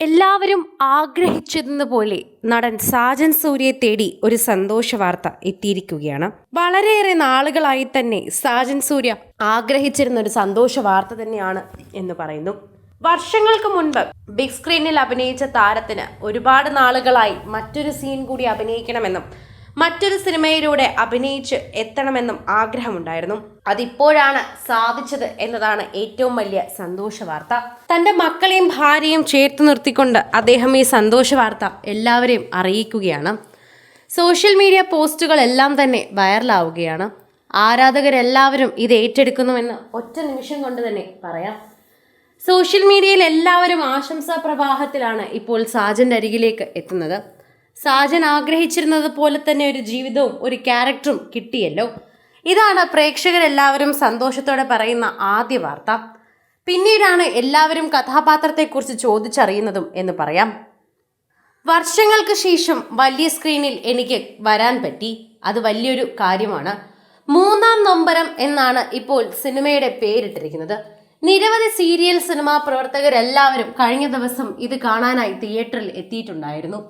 എല്ലാവരും ആഗ്രഹിച്ചതുപോലെ നടൻ സാജൻ സൂര്യയെ തേടി ഒരു സന്തോഷ വാർത്ത എത്തിയിരിക്കുകയാണ്. വളരെയേറെ നാളുകളായി തന്നെ സാജൻ സൂര്യ ആഗ്രഹിച്ചിരുന്ന ഒരു സന്തോഷ വാർത്ത തന്നെയാണ് എന്ന് പറയുന്നു. വർഷങ്ങൾക്ക് മുൻപ് ബിഗ് സ്ക്രീനിൽ അഭിനയിച്ച താരത്തിന് ഒരുപാട് നാളുകളായി മറ്റൊരു സീൻ കൂടി അഭിനയിക്കണമെന്നും മറ്റൊരു സിനിമയിലൂടെ അഭിനയിച്ച് എത്തണമെന്നും ആഗ്രഹമുണ്ടായിരുന്നു. അതിപ്പോഴാണ് സാധിച്ചത് എന്നതാണ് ഏറ്റവും വലിയ സന്തോഷ വാർത്ത. തന്റെ മക്കളെയും ഭാര്യയും ചേർത്ത് നിർത്തിക്കൊണ്ട് അദ്ദേഹം ഈ സന്തോഷ വാർത്ത എല്ലാവരെയും അറിയിക്കുകയാണ്. സോഷ്യൽ മീഡിയ പോസ്റ്റുകളെല്ലാം തന്നെ വൈറലാവുകയാണ്. ആരാധകരെല്ലാവരും ഇത് ഏറ്റെടുക്കുന്നുവെന്ന് ഒറ്റ നിമിഷം കൊണ്ട് തന്നെ പറയാം. സോഷ്യൽ മീഡിയയിൽ എല്ലാവരും ആശംസാ പ്രവാഹത്തിലാണ് ഇപ്പോൾ സാജന്റെ അരികിലേക്ക് എത്തുന്നത്. സാജൻ ആഗ്രഹിച്ചിരുന്നത് പോലെ തന്നെ ഒരു ജീവിതവും ഒരു ക്യാരക്ടറും കിട്ടിയല്ലോ. ഇതാണ് പ്രേക്ഷകരെല്ലാവരും സന്തോഷത്തോടെ പറയുന്ന ആദ്യ വാർത്ത. പിന്നീടാണ് എല്ലാവരും കഥാപാത്രത്തെക്കുറിച്ച് ചോദിച്ചറിയുന്നതും എന്ന് പറയാം. വർഷങ്ങൾക്ക് ശേഷം വലിയ സ്ക്രീനിൽ എനിക്ക് വരാൻ പറ്റി. അത് വലിയൊരു കാര്യമാണ്. മൂന്നാം നൊമ്പരം എന്നാണ് ഇപ്പോൾ സിനിമയുടെ പേരിട്ടിരിക്കുന്നത്. നിരവധി സീരിയൽ സിനിമാ പ്രവർത്തകരെല്ലാവരും കഴിഞ്ഞ ദിവസം ഇത് കാണാനായി തിയേറ്ററിൽ എത്തിയിട്ടുണ്ടായിരുന്നു.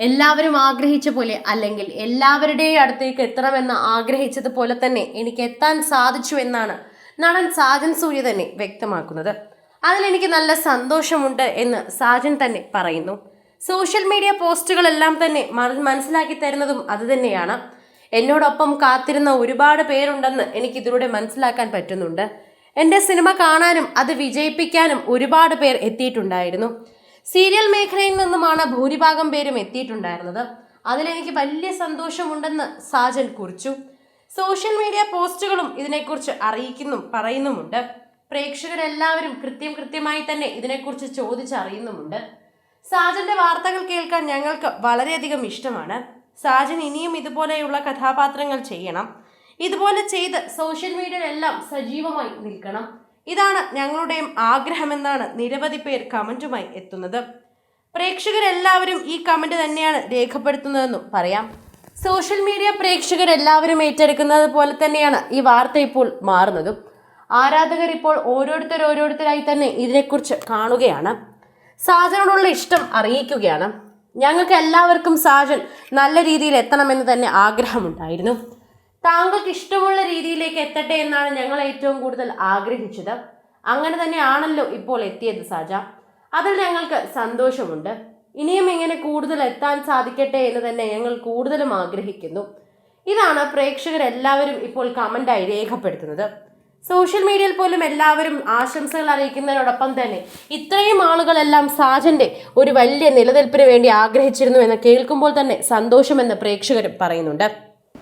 എല്ലാവരും ആഗ്രഹിച്ച പോലെ അല്ലെങ്കിൽ എല്ലാവരുടെയും അടുത്തേക്ക് എത്തണമെന്ന് ആഗ്രഹിച്ചതുപോലെ തന്നെ എനിക്ക് എത്താൻ സാധിച്ചു എന്നാണ് നടൻ സാജൻ സൂര്യ തന്നെ വ്യക്തമാക്കുന്നത്. അതിലെനിക്ക് നല്ല സന്തോഷമുണ്ട് എന്ന് സാജൻ തന്നെ പറയുന്നു. സോഷ്യൽ മീഡിയ പോസ്റ്റുകളെല്ലാം തന്നെ മന- മനസ്സിലാക്കി തരുന്നതും അതുതന്നെയാണ് എന്നോടൊപ്പം കാത്തിരുന്ന ഒരുപാട് പേരുണ്ടെന്ന് എനിക്ക് ഇതിലൂടെ മനസ്സിലാക്കാൻ പറ്റുന്നുണ്ട്. എന്റെ സിനിമ കാണാനും അത് വിജയിപ്പിക്കാനും ഒരുപാട് പേർ എത്തിയിട്ടുണ്ടായിരുന്നു. സീരിയൽ മേഖലയിൽ നിന്നുമാണ് ഭൂരിഭാഗം പേരും എത്തിയിട്ടുണ്ടായിരുന്നത്. അതിലെനിക്ക് വലിയ സന്തോഷമുണ്ടെന്ന് സാജൻ കുറിച്ചു. സോഷ്യൽ മീഡിയ പോസ്റ്റുകളും ഇതിനെക്കുറിച്ച് അറിയിക്കുന്നും പറയുന്നുമുണ്ട്. പ്രേക്ഷകരെല്ലാവരും കൃത്യം കൃത്യമായി തന്നെ ഇതിനെക്കുറിച്ച് ചോദിച്ചറിയുന്നുമുണ്ട്. സാജന്റെ വാർത്തകൾ കേൾക്കാൻ ഞങ്ങൾക്ക് വളരെയധികം ഇഷ്ടമാണ്. സാജൻ ഇനിയും ഇതുപോലെയുള്ള കഥാപാത്രങ്ങൾ ചെയ്യണം. ഇതുപോലെ ചെയ്ത് സോഷ്യൽ മീഡിയയിലെല്ലാം സജീവമായി നിൽക്കണം. ഇതാണ് ഞങ്ങളുടെയും ആഗ്രഹമെന്നാണ് നിരവധി പേർ കമന്റുമായി എത്തുന്നത്. പ്രേക്ഷകരെല്ലാവരും ഈ കമന്റ് തന്നെയാണ് രേഖപ്പെടുത്തുന്നതെന്നും പറയാം. സോഷ്യൽ മീഡിയ പ്രേക്ഷകരെല്ലാവരും ഏറ്റെടുക്കുന്നത് പോലെ തന്നെയാണ് ഈ വാർത്ത ഇപ്പോൾ മാറുന്നതും. ആരാധകർ ഇപ്പോൾ ഓരോരുത്തർ ഓരോരുത്തരായി തന്നെ ഇതിനെക്കുറിച്ച് കാണുകയാണ്. സാജനോടുള്ള ഇഷ്ടം അറിയിക്കുകയാണ്. ഞങ്ങൾക്ക് എല്ലാവർക്കും സാജൻ നല്ല രീതിയിൽ എത്തണമെന്ന് തന്നെ ആഗ്രഹമുണ്ടായിരുന്നു. താങ്കൾക്ക് ഇഷ്ടമുള്ള രീതിയിലേക്ക് എത്തട്ടെ എന്നാണ് ഞങ്ങൾ ഏറ്റവും കൂടുതൽ ആഗ്രഹിച്ചത്. അങ്ങനെ തന്നെയാണല്ലോ ഇപ്പോൾ എത്തിയത് സാജ. അതിൽ ഞങ്ങൾക്ക് സന്തോഷമുണ്ട്. ഇനിയും ഇങ്ങനെ കൂടുതൽ എത്താൻ സാധിക്കട്ടെ എന്ന് തന്നെ ഞങ്ങൾ കൂടുതലും ആഗ്രഹിക്കുന്നു. ഇതാണ് പ്രേക്ഷകരെല്ലാവരും ഇപ്പോൾ കമന്റായി രേഖപ്പെടുത്തുന്നത്. സോഷ്യൽ മീഡിയയിൽ പോലും എല്ലാവരും ആശംസകൾ അറിയിക്കുന്നതിനോടൊപ്പം തന്നെ ഇത്രയും ആളുകളെല്ലാം സാജന്റെ ഒരു വലിയ നിലനിൽപ്പിന് വേണ്ടി ആഗ്രഹിച്ചിരുന്നു എന്ന് കേൾക്കുമ്പോൾ തന്നെ സന്തോഷമെന്ന് പ്രേക്ഷകരും പറയുന്നുണ്ട്.